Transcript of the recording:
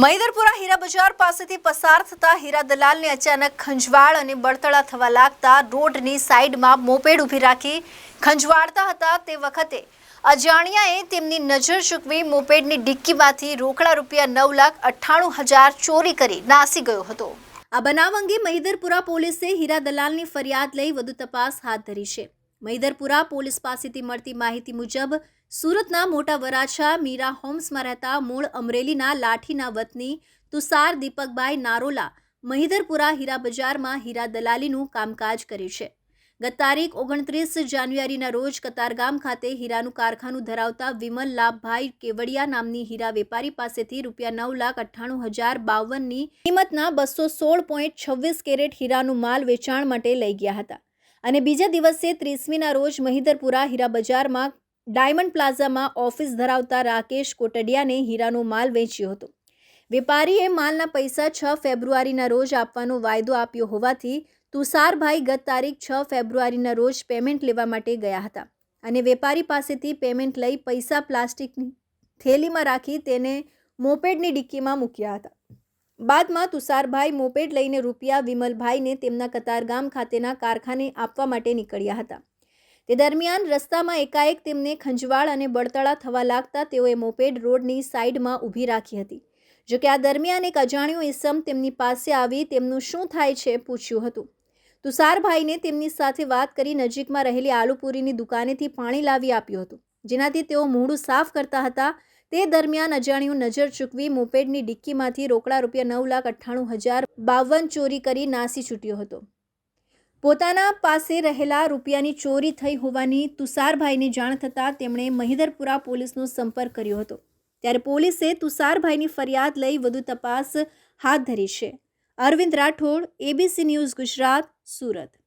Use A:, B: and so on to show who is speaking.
A: મહિદરપુરા હીરા બજાર પાસેથી પસાર થતા હીરા દલાલને અચાનક ખંજવાળ અને બળતળા થવા લાગતા રોડની સાઈડમાં મોપેડ ઊભી રાખી ખંજવાળતા હતા તે વખતે. અજાણ્યાએ તેમની નજર ચૂકવી મોપેડની ડિક્કીમાંથી રોકડા રૂપિયા નવ લાખ અઠ્ઠાણું હજાર ચોરી કરી નાસી ગયો હતો. આ બનાવ અંગે મહિદરપુરા પોલીસે હીરા દલાલની ફરિયાદ લઈ વધુ તપાસ હાથ ધરી છે. મહિદરપુરા પોલીસ પાસેથી મળતી માહિતી મુજબ, સુરતના મોટા વરાછા મીરા હોમ્સમાં રહેતા મૂળ અમરેલીના લાઠીના વતની તુષાર દીપકભાઈ નારોલા મહિદરપુરા હીરા બજારમાં હીરા દલાલીનું કામકાજ કરે છે. ગત તારીખ ઓગણત્રીસ જાન્યુઆરીના રોજ કતારગામ ખાતે હીરાનું કારખાનું ધરાવતા વિમલ લાભભાઈ કેવડિયા નામની હીરા વેપારી પાસેથી રૂપિયા નવ લાખ અઠ્ઠાણું હજાર બાવનની કિંમતના બસો સોળ પોઈન્ટ છવ્વીસ કેરેટ હીરાનું માલ વેચાણ માટે લઈ ગયા હતા. અને બીજા દિવસે ત્રીસમીના રોજ મહિદરપુરા હીરા બજારમાં ડાયમંડ પ્લાઝામાં ઓફિસ ધરાવતા રાકેશ કોટડિયાને હીરાનો માલ વેચ્યો હતો. વેપારીએ માલના પૈસા છ ફેબ્રુઆરીના રોજ આપવાનો વાયદો આપ્યો હોવાથી તુષારભાઈ ગત તારીખ છ ફેબ્રુઆરીના રોજ પેમેન્ટ લેવા માટે ગયા હતા અને વેપારી પાસેથી પેમેન્ટ લઈ પૈસા પ્લાસ્ટિકની થેલીમાં રાખી તેને મોપેડની ડિક્કીમાં મૂક્યા હતા. બાદમાં તુષારભાઈ મોપેડ લઈને રૂપિયા વિમલભાઈને તેમના કતારગામ ખાતેના કારખાને આપવા માટે નીકળ્યા હતા. તે દરમિયાન રસ્તામાં એકાએક તેમને ખંજવાળ અને બળતળા થવા લાગતા તેઓએ મોપેડ રોડની સાઈડમાં ઊભી રાખી હતી. જોકે આ દરમિયાન એક અજાણ્યો ઇસમ તેમની પાસે આવી તેમનું શું થાય છે પૂછ્યું હતું. તુષારભાઈને તેમની સાથે વાત કરી નજીકમાં રહેલી આલુપુરીની દુકાનેથી પાણી લાવી આપ્યું હતું, જેનાથી તેઓ મોઢું સાફ કરતા હતા તે દરમિયાન અજાણ્યું નજર ચૂકવી મોપેડની ડિક્કીમાંથી રોકડા રૂપિયા નવ લાખ અઠ્ઠાણું હજાર બાવન ચોરી કરી નાસી છૂટ્યો હતો. પોતાના પાસે રહેલા રૂપિયાની ચોરી થઈ હોવાની તુષારભાઈને જાણ થતાં તેમણે મહિદરપુરા પોલીસનો સંપર્ક કર્યો હતો. ત્યારે પોલીસે તુષારભાઈની ફરિયાદ લઈ વધુ તપાસ હાથ ધરી છે. Arvind Rathod ABC news Gujarat, Surat.